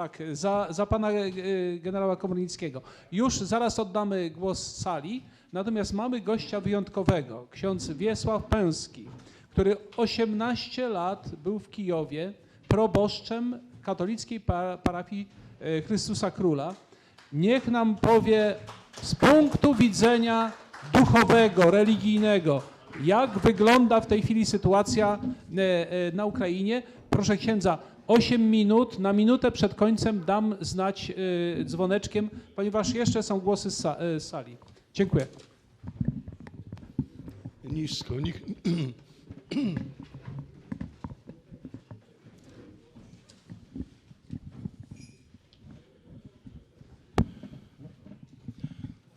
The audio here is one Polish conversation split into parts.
Tak, za, za pana e, generała Komornickiego. Już zaraz oddamy głos sali, natomiast mamy gościa wyjątkowego, ksiądz Wiesław Pęski, który 18 lat był w Kijowie proboszczem katolickiej pa- parafii e, Chrystusa Króla. Niech nam powie z punktu widzenia duchowego, religijnego, jak wygląda w tej chwili sytuacja e, na Ukrainie. Proszę księdza, 8 minut, na minutę przed końcem dam znać e, dzwoneczkiem, ponieważ jeszcze są głosy z z sali. Dziękuję. Nisko. Nik...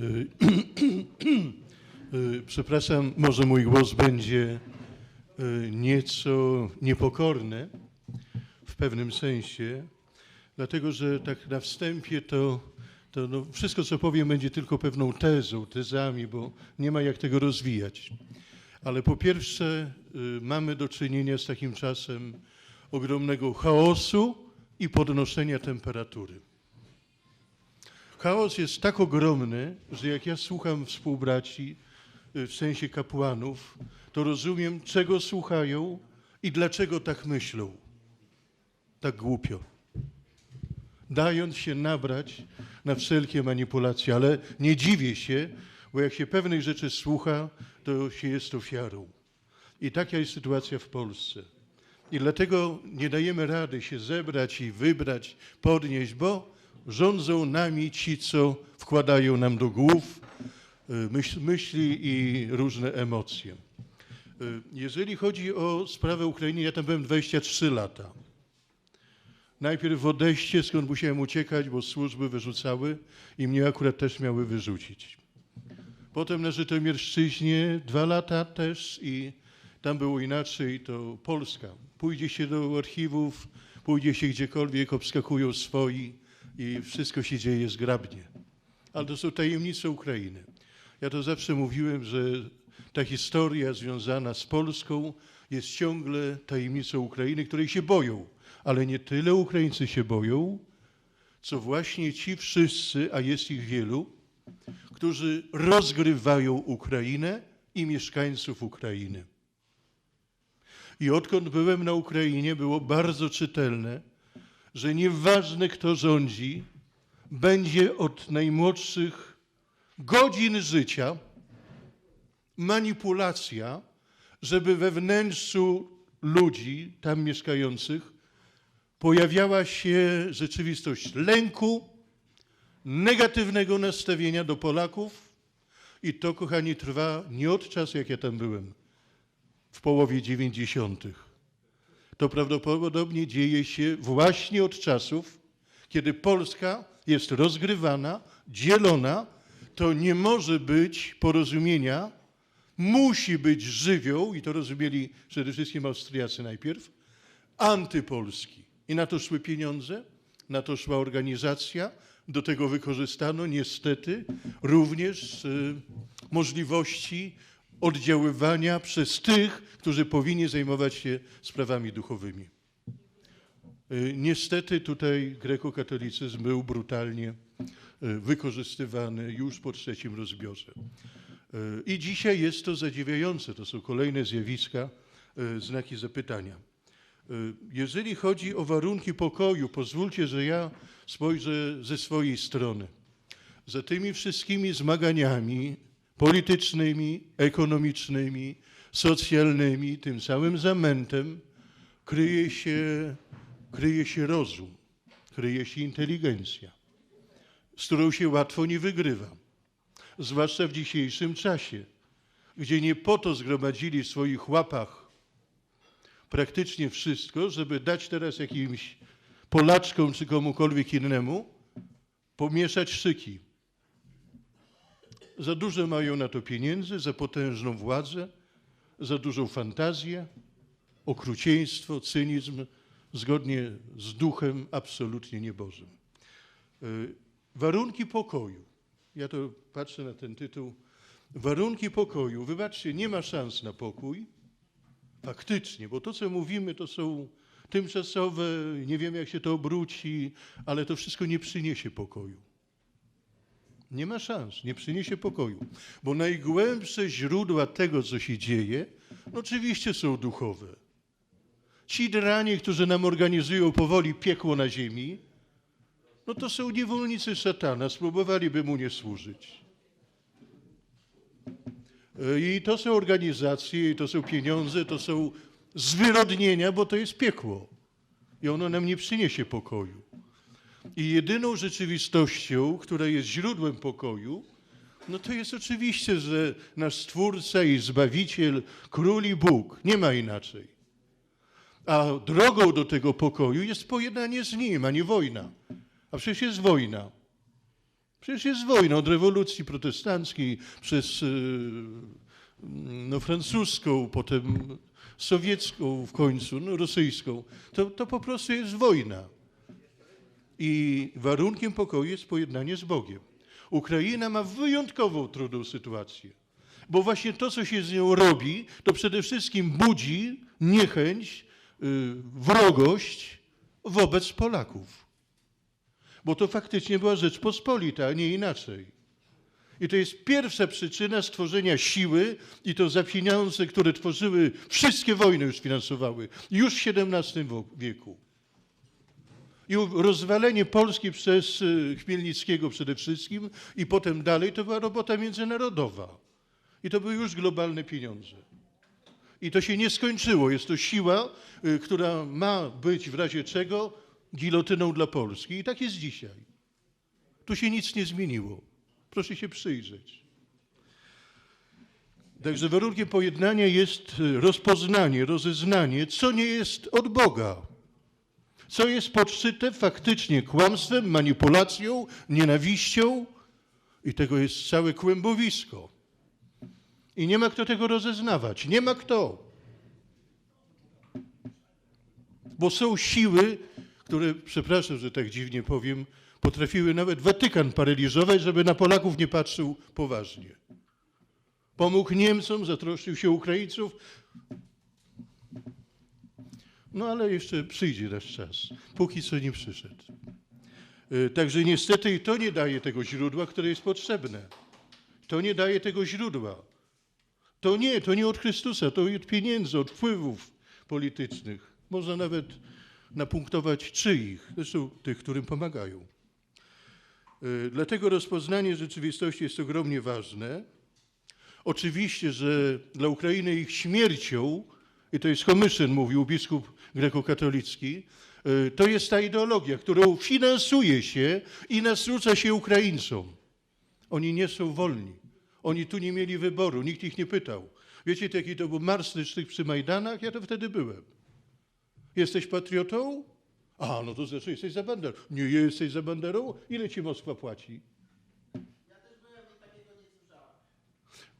Y, y, Przepraszam, może mój głos będzie y, nieco niepokorny w pewnym sensie, dlatego że tak na wstępie to, to no wszystko, co powiem, będzie tylko pewną tezą, tezami, bo nie ma jak tego rozwijać. Ale po pierwsze, y, mamy do czynienia z takim czasem ogromnego chaosu i podnoszenia temperatury. Chaos jest tak ogromny, że jak ja słucham współbraci, y, w sensie kapłanów, to rozumiem, czego słuchają i dlaczego tak myślą. Tak głupio. Dając się nabrać na wszelkie manipulacje, ale nie dziwię się, bo jak się pewnych rzeczy słucha, to się jest ofiarą. I taka jest sytuacja w Polsce. I dlatego nie dajemy rady się zebrać i wybrać, podnieść, bo rządzą nami ci, co wkładają nam do głów y, myśl, myśli i różne emocje. Y, Jeżeli chodzi o sprawę Ukrainy, ja tam byłem 23 lata. Najpierw w Odeście, skąd musiałem uciekać, bo służby wyrzucały i mnie akurat też miały wyrzucić. Potem na Żytomierszczyźnie dwa lata też i tam było inaczej, to Polska. Pójdzie się do archiwów, pójdzie się gdziekolwiek, obskakują swoi i wszystko się dzieje zgrabnie. Ale to są tajemnice Ukrainy. Ja to zawsze mówiłem, że ta historia związana z Polską jest ciągle tajemnicą Ukrainy, której się boją. Ale nie tyle Ukraińcy się boją, co właśnie ci wszyscy, a jest ich wielu, którzy rozgrywają Ukrainę i mieszkańców Ukrainy. I odkąd byłem na Ukrainie, było bardzo czytelne, że nieważne kto rządzi, będzie od najmłodszych godzin życia manipulacja, żeby we wnętrzu ludzi tam mieszkających pojawiała się rzeczywistość lęku, negatywnego nastawienia do Polaków i to, kochani, trwa nie od czasu, jak ja tam byłem, w połowie 90. To prawdopodobnie dzieje się właśnie od czasów, kiedy Polska jest rozgrywana, dzielona, to nie może być porozumienia, musi być żywioł, i to rozumieli przede wszystkim Austriacy najpierw, antypolski. I na to szły pieniądze, na to szła organizacja, do tego wykorzystano niestety również y, możliwości oddziaływania przez tych, którzy powinni zajmować się sprawami duchowymi. Y, Niestety tutaj grekokatolicyzm był brutalnie y, wykorzystywany już po trzecim rozbiorze. Y, I dzisiaj jest to zadziwiające. To są kolejne zjawiska, y, znaki zapytania. Y, Jeżeli chodzi o warunki pokoju, pozwólcie, że ja spojrzę ze swojej strony. Za tymi wszystkimi zmaganiami politycznymi, ekonomicznymi, socjalnymi, tym samym zamętem kryje się, kryje się rozum, kryje się inteligencja, z którą się łatwo nie wygrywa. Zwłaszcza w dzisiejszym czasie, gdzie nie po to zgromadzili w swoich łapach praktycznie wszystko, żeby dać teraz jakimś Polaczkom czy komukolwiek innemu pomieszać szyki. Za dużo mają na to pieniędzy, za potężną władzę, za dużą fantazję, okrucieństwo, cynizm, zgodnie z duchem absolutnie niebożym. Y, Warunki pokoju. Ja to patrzę na ten tytuł. Warunki pokoju. Wybaczcie, nie ma szans na pokój. Faktycznie, bo to, co mówimy, to są tymczasowe, nie wiemy jak się to obróci, ale to wszystko nie przyniesie pokoju. Nie ma szans, nie przyniesie pokoju, bo najgłębsze źródła tego, co się dzieje, no oczywiście są duchowe. Ci dranie, którzy nam organizują powoli piekło na ziemi, no to są niewolnicy szatana, spróbowaliby mu nie służyć. I to są organizacje, i to są pieniądze, to są zwyrodnienia, bo to jest piekło. I ono nam nie przyniesie pokoju. I jedyną rzeczywistością, która jest źródłem pokoju, no to jest oczywiście, że nasz Stwórca i Zbawiciel, Król i Bóg. Nie ma inaczej. A drogą do tego pokoju jest pojednanie z Nim, a nie wojna. A przecież jest wojna. Przecież jest wojna od rewolucji protestanckiej przez yy, no, francuską, potem sowiecką w końcu, no, rosyjską. To, to po prostu jest wojna. I warunkiem pokoju jest pojednanie z Bogiem. Ukraina ma wyjątkową trudną sytuację, bo właśnie to, co się z nią robi, to przede wszystkim budzi niechęć, yy, wrogość wobec Polaków. Bo to faktycznie była Rzeczpospolita, a nie inaczej. I to jest pierwsza przyczyna stworzenia siły i to za pieniądze, które tworzyły, wszystkie wojny już finansowały, już w XVII wieku. I rozwalenie Polski przez y, Chmielnickiego przede wszystkim i potem dalej to była robota międzynarodowa. I to były już globalne pieniądze. I to się nie skończyło. Jest to siła, y, która ma być w razie czego gilotyną dla Polski. I tak jest dzisiaj. Tu się nic nie zmieniło. Proszę się przyjrzeć. Także warunkiem pojednania jest y, rozpoznanie, rozeznanie, co nie jest od Boga. Co jest podszyte faktycznie kłamstwem, manipulacją, nienawiścią i tego jest całe kłębowisko. I nie ma kto tego rozeznawać. Nie ma kto. Bo są siły, które, przepraszam, że tak dziwnie powiem, potrafiły nawet Watykan paraliżować, żeby na Polaków nie patrzył poważnie. Pomógł Niemcom, zatroszczył się Ukraińców. No ale jeszcze przyjdzie nasz czas. Póki co nie przyszedł. Y, Także niestety to nie daje tego źródła, które jest potrzebne. To nie daje tego źródła. To nie, to nie od Chrystusa, to od pieniędzy, od wpływów politycznych. Można nawet napunktować czyich, zresztą tych, którym pomagają. Y, Dlatego rozpoznanie rzeczywistości jest ogromnie ważne. Oczywiście, że dla Ukrainy ich śmiercią, i to jest Homyszyn, mówił biskup grekokatolicki, y, to jest ta ideologia, którą finansuje się i nasruca się Ukraińcom. Oni nie są wolni. Oni tu nie mieli wyboru, nikt ich nie pytał. Wiecie, jaki to był marsztyk przy Majdanach? Ja to wtedy byłem. Jesteś patriotą? A, no to znaczy jesteś za banderą. Nie jesteś za banderą? Ile ci Moskwa płaci?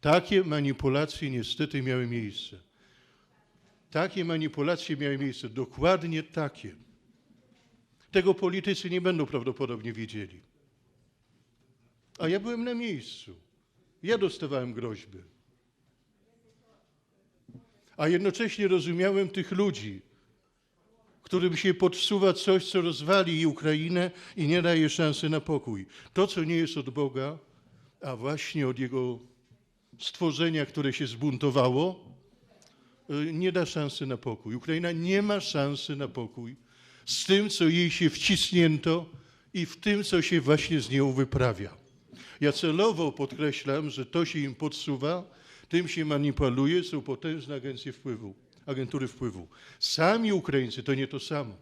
Takie manipulacje niestety miały miejsce. Takie manipulacje miały miejsce, dokładnie takie. Tego politycy nie będą prawdopodobnie wiedzieli. A ja byłem na miejscu. Ja dostawałem groźby. A jednocześnie rozumiałem tych ludzi, którym się podsuwa coś, co rozwali Ukrainę i nie daje szansy na pokój. To, co nie jest od Boga, a właśnie od Jego stworzenia, które się zbuntowało, y, nie da szansy na pokój. Ukraina nie ma szansy na pokój z tym, co jej się wcisnięto i w tym, co się właśnie z nią wyprawia. Ja celowo podkreślam, że to się im podsuwa, tym się manipuluje, są potężne agencje wpływu, agentury wpływu. Sami Ukraińcy to nie to samo.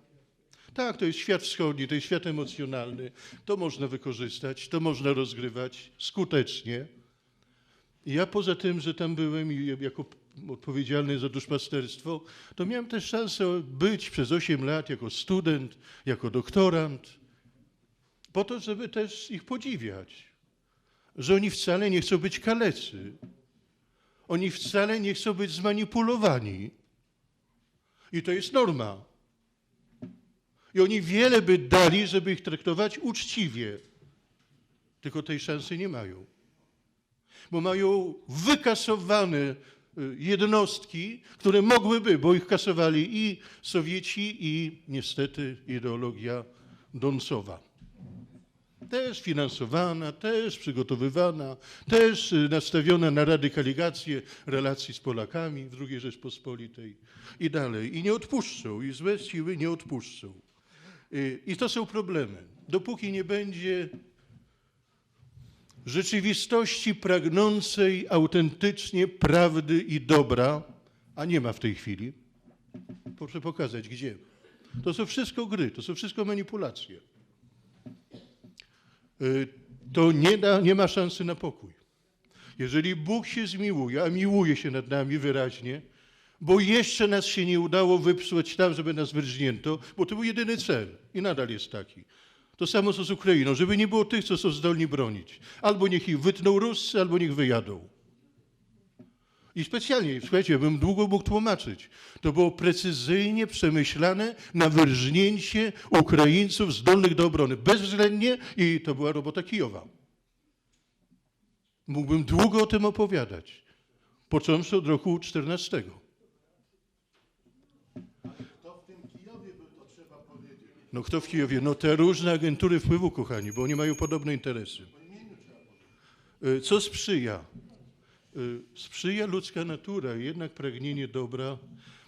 Tak, to jest świat wschodni, to jest świat emocjonalny, to można wykorzystać, to można rozgrywać skutecznie. I Ja poza tym, że tam byłem i jako odpowiedzialny za duszpasterstwo, to miałem też szansę być przez 8 lat jako student, jako doktorant, po to, żeby też ich podziwiać, że oni wcale nie chcą być kalecy, oni wcale nie chcą być zmanipulowani. I to jest norma. I oni wiele by dali, żeby ich traktować uczciwie, tylko tej szansy nie mają bo mają wykasowane y, jednostki, które mogłyby, bo ich kasowali i Sowieci, i niestety ideologia Doncowa. Też finansowana, też przygotowywana, też y, nastawiona na radykalizację relacji z Polakami w II Rzeczpospolitej i dalej. I nie odpuszczą, i złe siły nie odpuszczą. Y, I to są problemy. Dopóki nie będzie rzeczywistości pragnącej autentycznie prawdy i dobra, a nie ma w tej chwili, proszę pokazać gdzie. To są wszystko gry, to są wszystko manipulacje. Y, To nie, da, nie ma szansy na pokój. Jeżeli Bóg się zmiłuje, a miłuje się nad nami wyraźnie, bo jeszcze nas się nie udało wypsłać tam, żeby nas wyrżnięto, bo to był jedyny cel i nadal jest taki. To samo co z Ukrainą, żeby nie było tych, co są zdolni bronić. Albo niech ich wytną Ruscy, albo niech wyjadą. I specjalnie, słuchajcie, bym długo mógł tłumaczyć. To było precyzyjnie przemyślane na wyrżnięcie Ukraińców zdolnych do obrony. Bezwzględnie i to była robota Kijowa. Mógłbym długo o tym opowiadać. Począwszy od roku 14. No kto w Kijowie? No te różne agentury wpływu, kochani, bo oni mają podobne interesy. Y, Co sprzyja? Y, Sprzyja ludzka natura, jednak pragnienie dobra,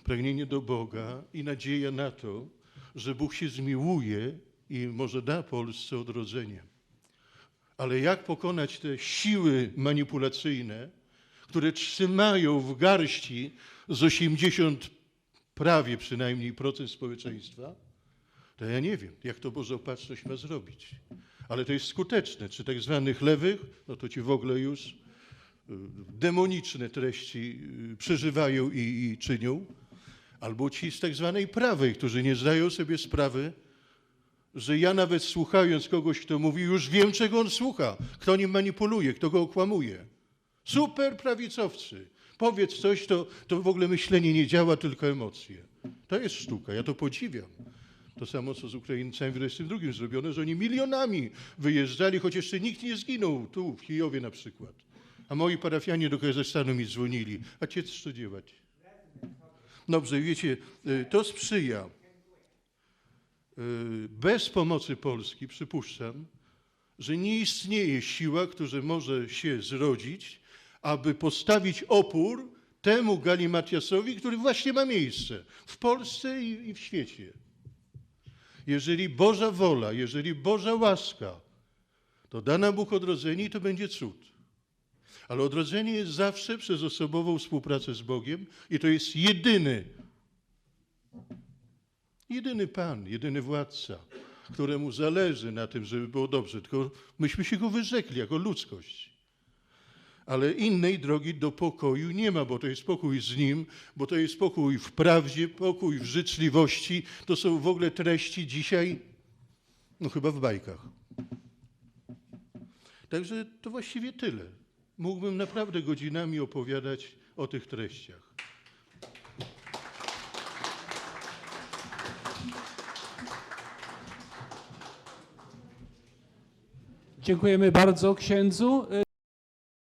pragnienie do Boga i nadzieja na to, że Bóg się zmiłuje i może da Polsce odrodzenie. Ale jak pokonać te siły manipulacyjne, które trzymają w garści z 80 prawie przynajmniej procent społeczeństwa? To ja nie wiem, jak to Boża opatrzność ma zrobić. Ale to jest skuteczne. Czy tak zwanych lewych, no to ci w ogóle już demoniczne treści y, przeżywają i, i czynią, albo ci z tak zwanej prawej, którzy nie zdają sobie sprawy, że ja nawet słuchając kogoś, kto mówi, już wiem, czego on słucha, kto nim manipuluje, kto go okłamuje. Super prawicowcy. Powiedz coś, to, to w ogóle myślenie nie działa, tylko emocje. To jest sztuka, ja to podziwiam. To samo, co z Ukraińcami w 22 zrobione, że oni milionami wyjeżdżali, choć jeszcze nikt nie zginął, tu w Kijowie na przykład. A moi parafianie do Kazachstanu mi dzwonili. A ciec co dziewać? Dobrze, wiecie, y, to sprzyja. Y, Bez pomocy Polski przypuszczam, że nie istnieje siła, która może się zrodzić, aby postawić opór temu galimatiasowi, który właśnie ma miejsce w Polsce i w świecie. Jeżeli Boża wola, jeżeli Boża łaska, to da nam Bóg odrodzenie i to będzie cud. Ale odrodzenie jest zawsze przez osobową współpracę z Bogiem i to jest jedyny, jedyny Pan, jedyny władca, któremu zależy na tym, żeby było dobrze. Tylko myśmy się go wyrzekli jako ludzkość. Ale innej drogi do pokoju nie ma, bo to jest pokój z Nim, bo to jest pokój w prawdzie, pokój w życzliwości. To są w ogóle treści dzisiaj, no chyba w bajkach. Także to właściwie tyle. Mógłbym naprawdę godzinami opowiadać o tych treściach. Dziękujemy bardzo księdzu.